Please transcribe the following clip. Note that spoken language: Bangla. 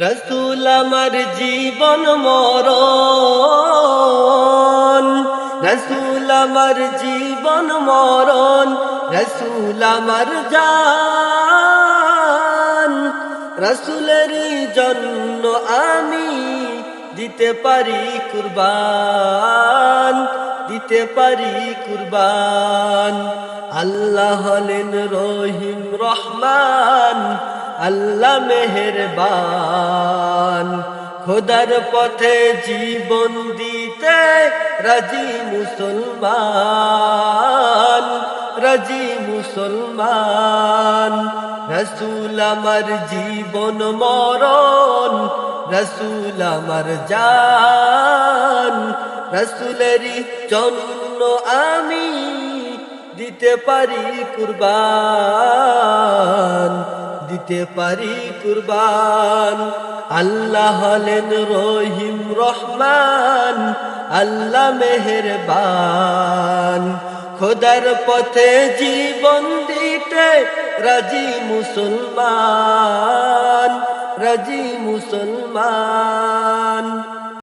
রসুল আমার জীবন মরণ। রসুল আমার জীবন মরণ। রসুল আমার জান। রসুলের জন্য আমি দিতে পারি কুরবান, দিতে পারি কুরবান। আল্লাহ হলেন রহিম রহমান। আল্লাহ মেহেরবান। খোদার পথে জীবন দিতে রাজি মুসলমান রাজি মুসলমান। রসুল আমার জীবন মরণ, রসুল আমার জান। রসুলেরই জন্য আমি দিতে পারি কুরবান। দিতে পারি কুরবান। আল্লাহ হলেন রহিম রহমান, আল্লাহ মেহেরবান। খোদার পথে জীবন দিতে রাজি মুসলমান রাজি মুসলমান।